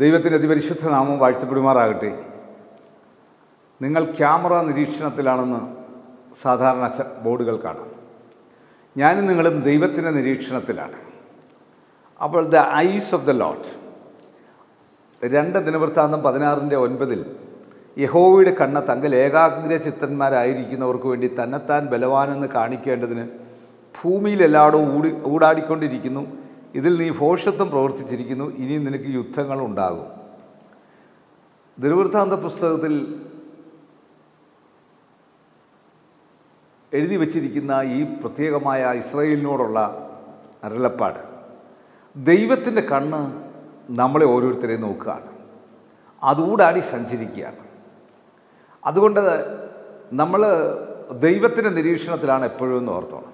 ദൈവത്തിന്റെ അതിപരിശുദ്ധ നാമം വാഴ്ത്തപ്പെടുമാറാകട്ടെ. നിങ്ങൾ ക്യാമറ നിരീക്ഷണത്തിലാണെന്ന് സാധാരണ ബോർഡുകൾ കാണാം. ഞാനും നിങ്ങളും ദൈവത്തിന്റെ നിരീക്ഷണത്തിലാണ്. അപ്പോൾ the eyes of the Lord രണ്ട് ദിനവൃത്താന്തം പതിനാറിന്റെ ഒൻപതിൽ യഹോവയുടെ കണ്ണ് തങ്കൽ ഏകാഗ്ര ചിത്തന്മാരായിരിക്കുന്നവർക്ക് വേണ്ടി തന്നെത്താൻ ബലവാനെന്ന് കാണിക്കേണ്ടതിന് ഭൂമിയിലെല്ലാടും ഊടി ഊടാടിക്കൊണ്ടിരിക്കുന്നു. ഇതിൽ നീ ഭോഷത്വം പ്രവർത്തിച്ചിരിക്കുന്നു ഇനി നിനക്ക് യുദ്ധങ്ങൾ ഉണ്ടാകും ദുരവൃത്താന്ത പുസ്തകത്തിൽ എഴുതി വച്ചിരിക്കുന്ന ഈ പ്രത്യേകമായ ഇസ്രയേലിനോടുള്ള അരുളപ്പാട് ദൈവത്തിന്റെ കണ്ണ് നമ്മളെ ഓരോരുത്തരെയും നോക്കുകയാണ്. അതുകൂടാടി സഞ്ചരിക്കുകയാണ്. അതുകൊണ്ട് നമ്മൾ ദൈവത്തിന്റെ നിരീക്ഷണത്തിലാണ് എപ്പോഴും എന്ന് ഓർത്തോണം.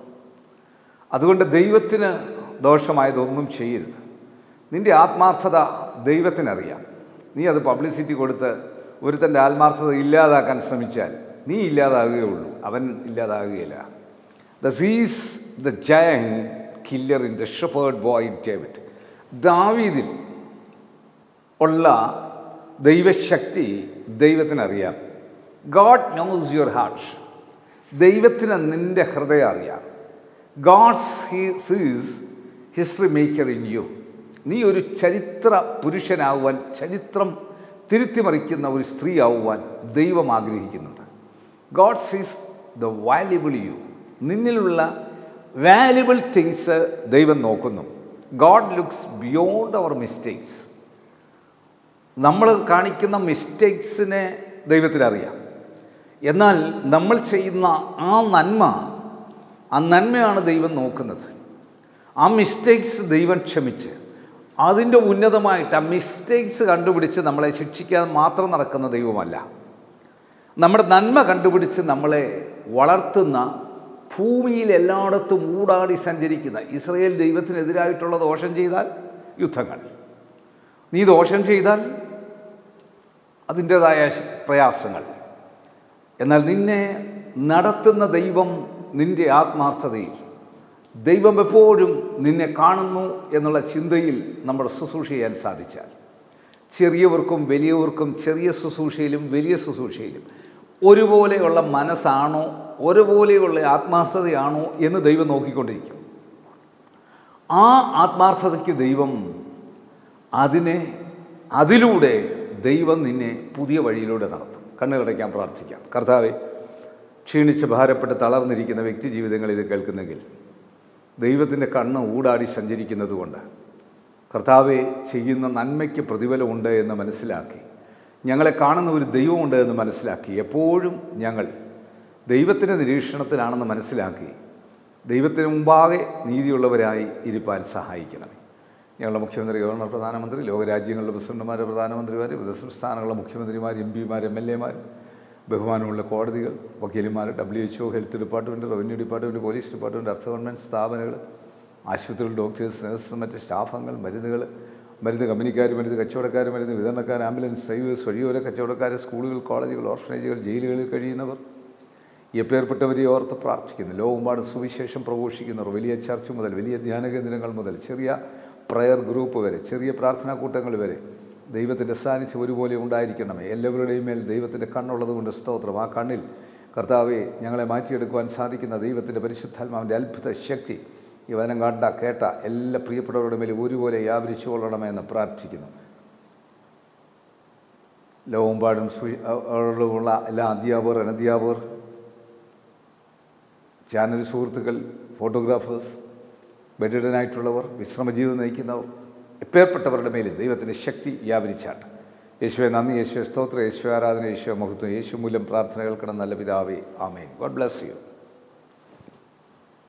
അതുകൊണ്ട് ദൈവത്തിന് ദോഷമായതൊന്നും ചെയ്യരുത്. നിന്റെ ആത്മാർത്ഥത ദൈവത്തിനറിയാം. നീ അത് പബ്ലിസിറ്റി കൊടുത്ത് ഒരുത്തന്റെ ആത്മാർത്ഥത ഇല്ലാതാക്കാൻ ശ്രമിച്ചാൽ നീ ഇല്ലാതാകുകയുള്ളൂ അവൻ ഇല്ലാതാകുകയില്ല. The sees the giant killer in the shepherd boy David ദാവീദിൽ ഉള്ള ദൈവശക്തി ദൈവത്തിനറിയാം. ഗോഡ് നോസ് യുവർ ഹാർട്ട് ദൈവത്തിന് നിന്റെ ഹൃദയം അറിയാം. God's sees history maker in you. നീ ഒരു ചരിത്ര പുരുഷനാവുവാൻ ചരിത്രം തിരുത്തിമറിക്കുന്ന ഒരു സ്ത്രീ ആവുവാൻ ദൈവം ആഗ്രഹിക്കുന്നുണ്ട്. God sees the valuable you നിന്നിലുള്ള വാല്യുബിൾ തിങ്സ് ദൈവം നോക്കുന്നു. God looks beyond our mistakes നമ്മൾ കാണിക്കുന്ന മിസ്റ്റേക്സിനെ ദൈവത്തിനറിയാം. എന്നാൽ നമ്മൾ ചെയ്യുന്ന ആ നന്മ ആ നന്മയാണ് ദൈവം നോക്കുന്നത്. ആ മിസ്റ്റേക്സ് ദൈവം ക്ഷമിച്ച്. അതിന്റെ ഉന്നതമായിട്ട് ആ മിസ്റ്റേക്സ് കണ്ടുപിടിച്ച് നമ്മളെ ശിക്ഷിക്കാൻ മാത്രം നടക്കുന്ന ദൈവമല്ല. നമ്മുടെ നന്മ കണ്ടുപിടിച്ച് നമ്മളെ വളർത്തുന്ന ഭൂമിയിൽ എല്ലായിടത്തും ഊടാടി സഞ്ചരിക്കുന്ന ഇസ്രയേൽ ദൈവത്തിനെതിരായിട്ടുള്ള ദോഷം ചെയ്താൽ യുദ്ധങ്ങൾ. നീ ദോഷം ചെയ്താൽ അതിന്റേതായ പ്രയാസങ്ങൾ. എന്നാൽ നിന്നെ നടത്തുന്ന ദൈവം നിന്റെ ആത്മാർത്ഥതയിൽ ദൈവം എപ്പോഴും നിന്നെ കാണുന്നു എന്നുള്ള ചിന്തയിൽ നമ്മൾ ശുശ്രൂഷ ചെയ്യാൻ സാധിച്ചാൽ. ചെറിയവർക്കും വലിയവർക്കും ചെറിയ ശുശ്രൂഷയിലും വലിയ ശുശ്രൂഷയിലും ഒരുപോലെയുള്ള മനസ്സാണോ ഒരുപോലെയുള്ള ആത്മാർത്ഥതയാണോ എന്ന് ദൈവം നോക്കിക്കൊണ്ടിരിക്കും. ആ ആത്മാർത്ഥതയ്ക്ക് ദൈവം അതിനെ അതിലൂടെ ദൈവം നിന്നെ പുതിയ വഴിയിലൂടെ നടത്തും. കണ്ണുകടയ്ക്കാൻ പ്രാർത്ഥിക്കാം. കർത്താവെ ക്ഷീണിച്ച് ഭാരപ്പെട്ട് തളർന്നിരിക്കുന്ന വ്യക്തി ജീവിതങ്ങൾ ഇത് കേൾക്കുന്നെങ്കിൽ ദൈവത്തിന്റെ കണ്ണ് ഊടാടി സഞ്ചരിക്കുന്നത് കൊണ്ട്. കർത്താവെ ചെയ്യുന്ന നന്മയ്ക്ക് പ്രതിഫലമുണ്ട് എന്ന് മനസ്സിലാക്കി. ഞങ്ങളെ കാണുന്ന ഒരു ദൈവമുണ്ട് എന്ന് മനസ്സിലാക്കി. എപ്പോഴും ഞങ്ങൾ ദൈവത്തിന്റെ നിരീക്ഷണത്തിലാണെന്ന് മനസ്സിലാക്കി. ദൈവത്തിന് മുമ്പാകെ നീതിയുള്ളവരായി ഇരുപ്പാൻ സഹായിക്കണമേ ഞങ്ങളുടെ മുഖ്യമന്ത്രി ഗവർണർ പ്രധാനമന്ത്രി ലോകരാജ്യങ്ങളുടെ പ്രസിഡന്റുമാർ പ്രധാനമന്ത്രിമാർ വിവിധ സംസ്ഥാനങ്ങളുടെ മുഖ്യമന്ത്രിമാർ എം പിമാർ എം എൽ എമാർ ബഹുമാനമുള്ള കോടതികൾ വക്കീലന്മാർ W H O health department revenue department police department അർത്ഥ ഗവൺമെന്റ് സ്ഥാപനങ്ങൾ ആശുപത്രികൾ ഡോക്ടേഴ്സ് നേഴ്സ് മറ്റ് സ്റ്റാഫംഗങ്ങൾ മരുന്നുകൾ മരുന്ന് കമ്പനിക്കാർ മരുന്ന് കച്ചവടക്കാർ മരുന്ന് വിതരണക്കാർ ആംബുലൻസ് ഡ്രൈവേഴ്സ് വഴിയോര കച്ചവടക്കാർ സ്കൂളുകൾ കോളേജുകൾ ഓർഫനേജുകൾ ജയിലുകളിൽ കഴിയുന്നവർ. എപ്പേർപ്പെട്ടവരെ ഓർത്ത് പ്രാർത്ഥിക്കുന്നു. ലോകമാണ് സുവിശേഷം പ്രഘോഷിക്കുന്നവർ വലിയ ചർച്ച് മുതൽ വലിയ ധ്യാന കേന്ദ്രങ്ങൾ മുതൽ ചെറിയ പ്രയർ ഗ്രൂപ്പ് വരെ ചെറിയ പ്രാർത്ഥനാ കൂട്ടങ്ങൾ വരെ ദൈവത്തിന്റെ സാന്നിധ്യം ഒരുപോലെ ഉണ്ടായിരിക്കണമേ. എല്ലാവരുടെയും മേൽ ദൈവത്തിന്റെ കണ്ണുള്ളത് കൊണ്ട് സ്തോത്രം. ആ കണ്ണിൽ കർത്താവെ ഞങ്ങളെ മാറ്റിയെടുക്കുവാൻ സാധിക്കുന്ന ദൈവത്തിന്റെ പരിശുദ്ധാത്മാവിന്റെ അത്ഭുത ശക്തി ഈ വനം കണ്ട കേട്ട എല്ലാ പ്രിയപ്പെട്ടവരുടെ മേലും ഒരുപോലെ വ്യാപരിച്ചു കൊള്ളണമെന്ന് പ്രാർത്ഥിക്കുന്നു. ലോകമ്പാടും ഉള്ള എല്ലാ അധ്യാപകർ അനധ്യാപകർ ചാനൽ സുഹൃത്തുക്കൾ ഫോട്ടോഗ്രാഫേഴ്സ് ബെഡിഡനായിട്ടുള്ളവർ വിശ്രമജീവിതം നയിക്കുന്നവർ എപ്പേർപ്പെട്ടവരുടെ മേൽ ദൈവത്തിന്റെ ശക്തി വ്യാപരിച്ചാട്ട്. യേശുവെ നന്ദി. യേശുവെ സ്തോത്ര. യേശു ആരാധന. യേശു മഹത്വം യേശു മൂലം പ്രാർത്ഥനകൾക്കണം നല്ല പിതാവേ. ആമേൻ. God bless you.